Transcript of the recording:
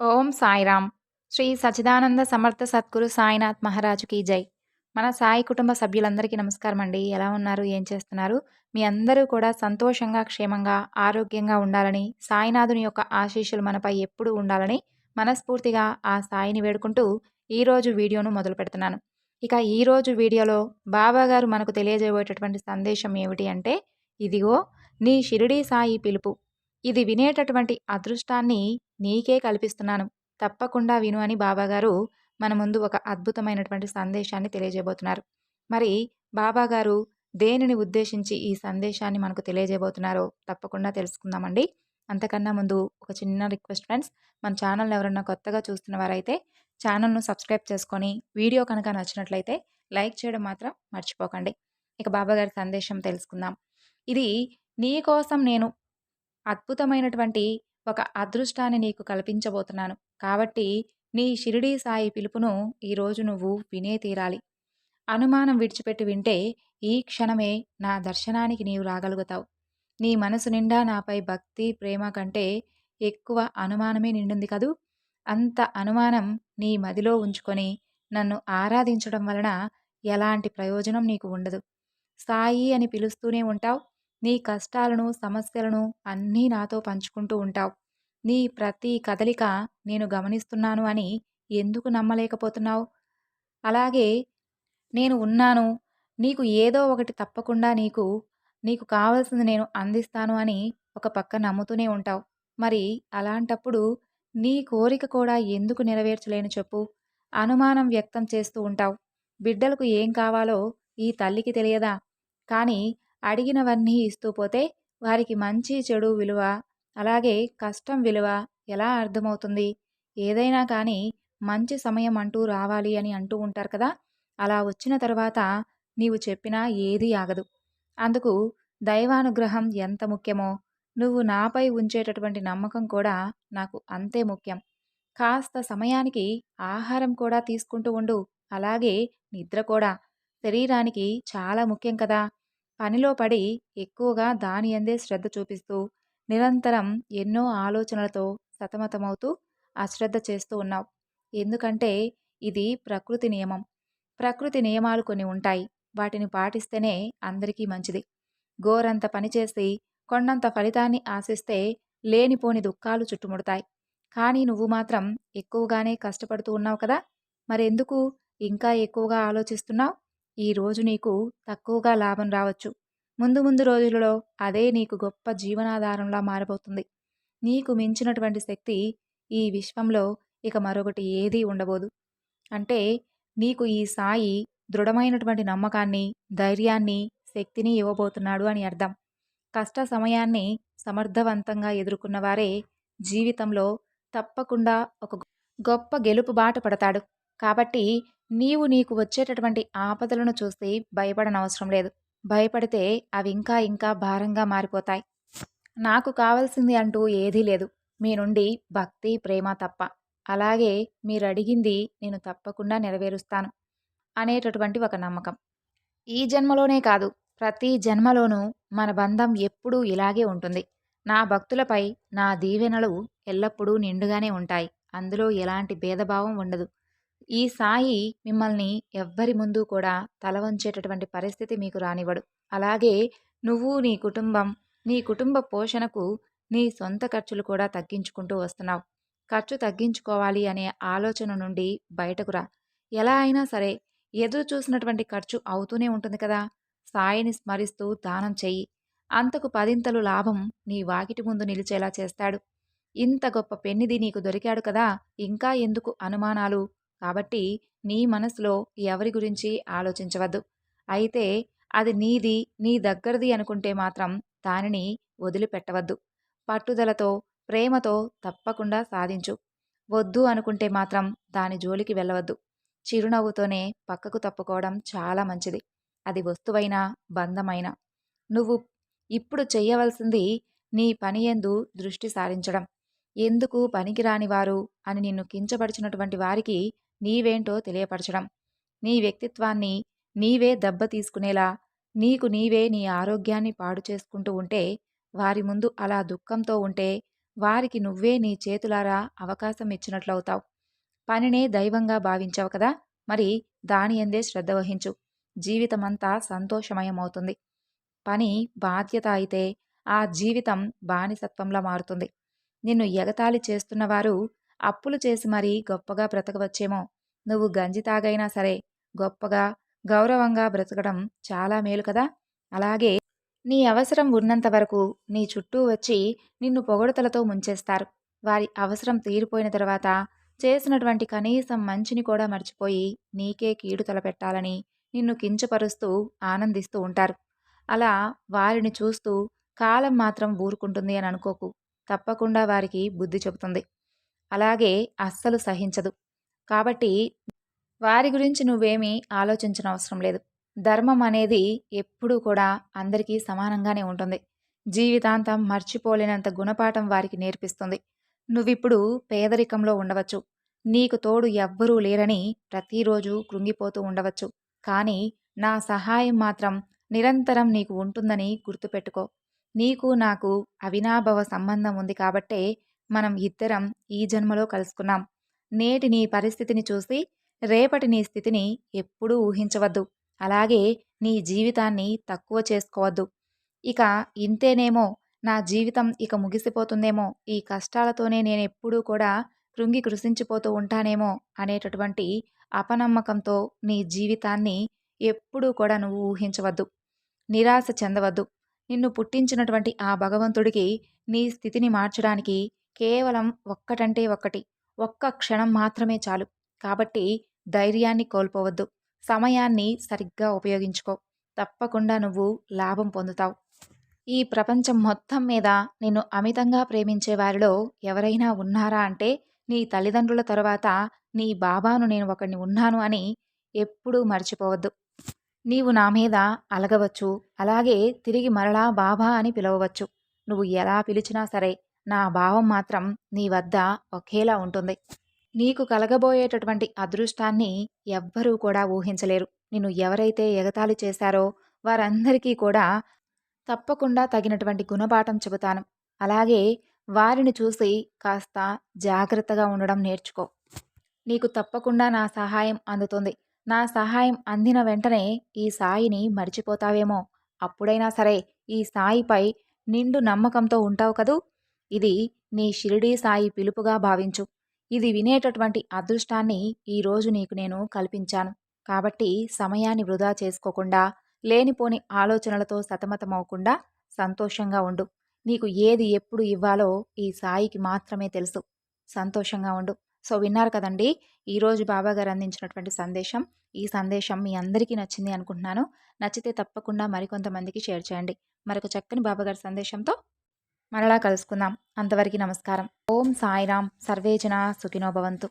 ఓం సాయిరామ్. శ్రీ సచిదానంద సమర్థ సద్గురు సాయినాథ్ మహారాజుకి జై. మన సాయి కుటుంబ సభ్యులందరికీ నమస్కారం అండి. ఎలా ఉన్నారు? ఏం చేస్తున్నారు? మీ అందరూ కూడా సంతోషంగా క్షేమంగా ఆరోగ్యంగా ఉండాలని సాయినాథుని యొక్క ఆశీస్సులు మనపై ఎప్పుడూ ఉండాలని మనస్ఫూర్తిగా ఆ సాయిని వేడుకుంటూ ఈరోజు వీడియోను మొదలు పెడుతున్నాను. ఇక ఈరోజు వీడియోలో బాబా గారు మనకు తెలియజేయబోయేటటువంటి సందేశం ఏమిటి అంటే ఇదిగో నీ షిరిడీ సాయి పిలుపు. ఇది వినేటటువంటి అదృష్టాన్ని నీకే కల్పిస్తున్నాను. తప్పకుండా విను అని బాబాగారు మన ముందు ఒక అద్భుతమైనటువంటి సందేశాన్ని తెలియజేయబోతున్నారు. మరి బాబాగారు దేనిని ఉద్దేశించి ఈ సందేశాన్ని మనకు తెలియజేయబోతున్నారో తప్పకుండా తెలుసుకుందామండి. అంతకన్నా ముందు ఒక చిన్న రిక్వెస్ట్ ఫ్రెండ్స్ మన ఛానల్ ఎవరన్నా కొత్తగా చూస్తున్న వారైతే ఛానల్ను సబ్స్క్రైబ్ చేసుకొని వీడియో కనుక నచ్చినట్లయితే లైక్ చేయడం మాత్రం మర్చిపోకండి. ఇక బాబాగారి సందేశం తెలుసుకుందాం. ఇది నీ కోసం నేను అద్భుతమైనటువంటి ఒక అదృష్టాన్ని నీకు కల్పించబోతున్నాను. కాబట్టి నీ షిరిడీ సాయి పిలుపును ఈరోజు నువ్వు వినే తీరాలి. అనుమానం విడిచిపెట్టి వింటే ఈ క్షణమే నా దర్శనానికి నీవు రాగలుగుతావు. నీ మనసు నిండా నాపై భక్తి ప్రేమ కంటే ఎక్కువ అనుమానమే నిండుంది కదూ? అంత అనుమానం నీ మదిలో ఉంచుకొని నన్ను ఆరాధించడం వలన ఎలాంటి ప్రయోజనం నీకు ఉండదు. సాయి అని పిలుస్తూనే ఉంటావు. నీ కష్టాలను సమస్యలను అన్నీ నాతో పంచుకుంటూ ఉంటావు. నీ ప్రతి కదలిక నేను గమనిస్తున్నాను అని ఎందుకు నమ్మలేకపోతున్నావు? అలాగే నేను ఉన్నాను నీకు ఏదో ఒకటి తప్పకుండా నీకు నీకు కావాల్సింది నేను అందిస్తాను అని ఒక పక్క నమ్ముతూనే ఉంటావు. మరి అలాంటప్పుడు నీ కోరిక కూడా ఎందుకు నెరవేర్చలేను చెప్పు. అనుమానం వ్యక్తం చేస్తూ ఉంటావు. బిడ్డలకు ఏం కావాలో ఈ తల్లికి తెలియదా? కానీ అడిగినవన్నీ ఇస్తూ పోతే వారికి మంచి చెడు విలువ అలాగే కష్టం విలువ ఎలా అర్థమవుతుంది? ఏదైనా కానీ మంచి సమయం అంటూ రావాలి అని అంటూ ఉంటారు కదా! అలా వచ్చిన తర్వాత నీవు చెప్పినా ఏదీ ఆగదు. అందుకు దైవానుగ్రహం ఎంత ముఖ్యమో నువ్వు నాపై ఉంచేటటువంటి నమ్మకం కూడా నాకు అంతే ముఖ్యం. కాస్త సమయానికి ఆహారం కూడా తీసుకుంటూ ఉండు. అలాగే నిద్ర కూడా. శరీరానికి చాలా ముఖ్యం కదా! పనిలో పడి ఎక్కువగా దాని అందే శ్రద్ధ చూపిస్తూ నిరంతరం ఎన్నో ఆలోచనలతో సతమతమవుతూ అశ్రద్ధ చేస్తూ ఉన్నావు. ఎందుకంటే ఇది ప్రకృతి నియమం. ప్రకృతి నియమాలు కొన్ని ఉంటాయి. వాటిని పాటిస్తేనే అందరికీ మంచిది. గోరంత పనిచేసి కొండంత ఫలితాన్ని ఆశిస్తే లేనిపోని దుఃఖాలు చుట్టుముడతాయి. కానీ నువ్వు మాత్రం ఎక్కువగానే కష్టపడుతూ ఉన్నావు కదా! మరెందుకు? ఇంకా ఎక్కువగా ఆలోచిస్తున్నావు? ఈరోజు నీకు తక్కువగా లాభం రావచ్చు. ముందు ముందు రోజులలో అదే నీకు గొప్ప జీవనాధారంలా మారబోతుంది. నీకు మించినటువంటి శక్తి ఈ విశ్వంలో ఇక మరొకటి ఏదీ ఉండబోదు. అంటే నీకు ఈ సాయి దృఢమైనటువంటి నమ్మకాన్ని ధైర్యాన్ని శక్తిని ఇవ్వబోతున్నాడు అని అర్థం. కష్ట సమయాన్ని సమర్థవంతంగా ఎదుర్కొన్న వారే జీవితంలో తప్పకుండా ఒక గొప్ప గెలుపు బాట పడతాడు. కాబట్టి నీవు నీకు వచ్చేటటువంటి ఆపదలను చూసి భయపడనవసరం లేదు. భయపడితే అవి ఇంకా ఇంకా భారంగా మారిపోతాయి. నాకు కావాల్సింది అంటూ ఏదీ లేదు. మీ నుండి భక్తి ప్రేమ తప్ప. అలాగే మీరు అడిగింది నేను తప్పకుండా నెరవేరుస్తాను అనేటటువంటి ఒక నమ్మకం. ఈ జన్మలోనే కాదు ప్రతి జన్మలోనూ మన బంధం ఎప్పుడూ ఇలాగే ఉంటుంది. నా భక్తులపై నా దీవెనలు ఎల్లప్పుడూ నిండుగానే ఉంటాయి. అందులో ఎలాంటి భేదభావం ఉండదు. ఈ సాయి మిమ్మల్ని ఎవ్వరి ముందు కూడా తల వంచేటటువంటి పరిస్థితి మీకు రానివ్వడు. అలాగే నువ్వు నీ కుటుంబం నీ కుటుంబ పోషణకు నీ సొంత ఖర్చులు కూడా తగ్గించుకుంటూ వస్తున్నావు. ఖర్చు తగ్గించుకోవాలి అనే ఆలోచన నుండి బయటకు రా. ఎలా అయినా సరే ఎదురు చూసినటువంటి ఖర్చు అవుతూనే ఉంటుంది కదా. సాయిని స్మరిస్తూ దానం చెయ్యి. అంతకు పదింతలు లాభం నీ వాకిటి ముందు నిలిచేలా చేస్తాడు. ఇంత గొప్ప పెన్నిది నీకు దొరికాడు కదా. ఇంకా ఎందుకు అనుమానాలు? కాబట్టి నీ మనసులో ఎవరి గురించి ఆలోచించవద్దు. అయితే అది నీది నీ దగ్గరది అనుకుంటే మాత్రం దానిని వదిలిపెట్టవద్దు. పట్టుదలతో ప్రేమతో తప్పకుండా సాధించు. వద్దు అనుకుంటే మాత్రం దాని జోలికి వెళ్ళవద్దు. చిరునవ్వుతోనే పక్కకు తప్పుకోవడం చాలా మంచిది. అది వస్తువైనా బంధమైనా. నువ్వు ఇప్పుడు చెయ్యవలసింది నీ పని ఎందు దృష్టి సారించడం. ఎందుకు పనికిరాని వారు అని నిన్ను కించపరిచినటువంటి వారికి నీవేంటో తెలియపరచడం. నీ వ్యక్తిత్వాన్ని నీవే దెబ్బ తీసుకునేలా నీకు నీవే నీ ఆరోగ్యాన్ని పాడు చేసుకుంటూ ఉంటే వారి ముందు అలా దుఃఖంతో ఉంటే వారికి నువ్వే నీ చేతులారా అవకాశం ఇచ్చినట్లవుతావు. పనినే దైవంగా భావించావు కదా మరి దాని ఎందే శ్రద్ధ వహించు. జీవితమంతా సంతోషమయమవుతుంది. పని బాధ్యత అయితే ఆ జీవితం బానిసత్వంలా మారుతుంది. నిన్ను ఎగతాళి చేస్తున్నవారు అప్పులు చేసి మరీ గొప్పగా బ్రతకవచ్చేమో. నువ్వు గంజి తాగైనా సరే గొప్పగా గౌరవంగా బ్రతకడం చాలా మేలు కదా. అలాగే నీ అవసరం ఉన్నంత వరకు నీ చుట్టూ వచ్చి నిన్ను పొగడతలతో ముంచేస్తారు. వారి అవసరం తీరిపోయిన తర్వాత చేసినటువంటి కనీసం మంచిని కూడా మర్చిపోయి నీకే కీడు తలపెట్టాలని నిన్ను కించపరుస్తూ ఆనందిస్తూ ఉంటారు. అలా వారిని చూస్తూ కాలం మాత్రం ఊరుకుంటుంది అని అనుకోకు. తప్పకుండా వారికి బుద్ధి చెబుతుంది. అలాగే అస్సలు సహించదు. కాబట్టి వారి గురించి నువ్వేమీ ఆలోచించిన అవసరం లేదు. ధర్మం అనేది ఎప్పుడూ కూడా అందరికీ సమానంగానే ఉంటుంది. జీవితాంతం మర్చిపోలేనంత గుణపాఠం వారికి నేర్పిస్తుంది. నువ్విప్పుడు పేదరికంలో ఉండవచ్చు. నీకు తోడు ఎవ్వరూ లేరని ప్రతిరోజు కృంగిపోతూ ఉండవచ్చు. కానీ నా సహాయం మాత్రం నిరంతరం నీకు ఉంటుందని గుర్తుపెట్టుకో. నీకు నాకు అవినాభవ సంబంధం ఉంది కాబట్టే మనం ఇద్దరం ఈ జన్మలో కలుసుకున్నాం. నేటి నీ పరిస్థితిని చూసి రేపటి నీ స్థితిని ఎప్పుడూ ఊహించవద్దు. అలాగే నీ జీవితాన్ని తక్కువ చేసుకోవద్దు. ఇక ఇంతేనేమో నా జీవితం ఇక ముగిసిపోతుందేమో ఈ కష్టాలతోనే నేను ఎప్పుడూ కూడా కృంగి కృషించిపోతూ ఉంటానేమో అనేటటువంటి అపనమ్మకంతో నీ జీవితాన్ని ఎప్పుడూ కూడా నువ్వు ఊహించవద్దు. నిరాశ చెందవద్దు. నిన్ను పుట్టించినటువంటి ఆ భగవంతుడికి నీ స్థితిని మార్చడానికి కేవలం ఒక్కటంటే ఒక్కటి. ఒక్క క్షణం మాత్రమే చాలు. కాబట్టి ధైర్యాన్ని కోల్పోవద్దు. సమయాన్ని సరిగ్గా ఉపయోగించుకో. తప్పకుండా నువ్వు లాభం పొందుతావు. ఈ ప్రపంచం మొత్తం మీద నిన్ను అమితంగా ప్రేమించే వారిలో ఎవరైనా ఉన్నారా అంటే నీ తల్లిదండ్రుల తరువాత నీ బాబాను నేను ఒకడిని ఉన్నాను అని ఎప్పుడూ మర్చిపోవద్దు. నీవు నా మీద అలగవచ్చు. అలాగే తిరిగి మరలా బాబా అని పిలవవచ్చు. నువ్వు ఎలా పిలిచినా సరే నా భావం మాత్రం నీ వద్ద ఒకేలా ఉంటుంది. నీకు కలగబోయేటటువంటి అదృష్టాన్ని ఎవ్వరూ కూడా ఊహించలేరు. నిన్ను ఎవరైతే ఎగతాళి చేశారో వారందరికీ కూడా తప్పకుండా తగినటువంటి గుణపాఠం చెబుతాను. అలాగే వారిని చూసి కాస్త జాగ్రత్తగా ఉండడం నేర్చుకో. నీకు తప్పకుండా నా సహాయం అందుతుంది. నా సహాయం అందిన వెంటనే ఈ సాయిని మర్చిపోతావేమో. అప్పుడైనా సరే ఈ సాయిపై నిండు నమ్మకంతో ఉంటావు కదూ? ఇది నీ షిరిడీ సాయి పిలుపుగా భావించు. ఇది వినేటటువంటి అదృష్టాన్ని ఈరోజు నీకు నేను కల్పించాను. కాబట్టి సమయాన్ని వృధా చేసుకోకుండా లేనిపోని ఆలోచనలతో సతమతమవకుండా సంతోషంగా ఉండు. నీకు ఏది ఎప్పుడు ఇవ్వాలో ఈ సాయికి మాత్రమే తెలుసు. సంతోషంగా ఉండు. సో విన్నారు కదండి ఈరోజు బాబాగారు అందించినటువంటి సందేశం. ఈ సందేశం మీ అందరికీ నచ్చింది అనుకుంటున్నాను. నచ్చితే తప్పకుండా మరికొంతమందికి షేర్ చేయండి. మరొక చక్కని బాబాగారి సందేశంతో మరలా కలుసుకుందాం. అంతవరకు నమస్కారం. ఓం సాయిరాం. సర్వేజన సుఖినోభవంతు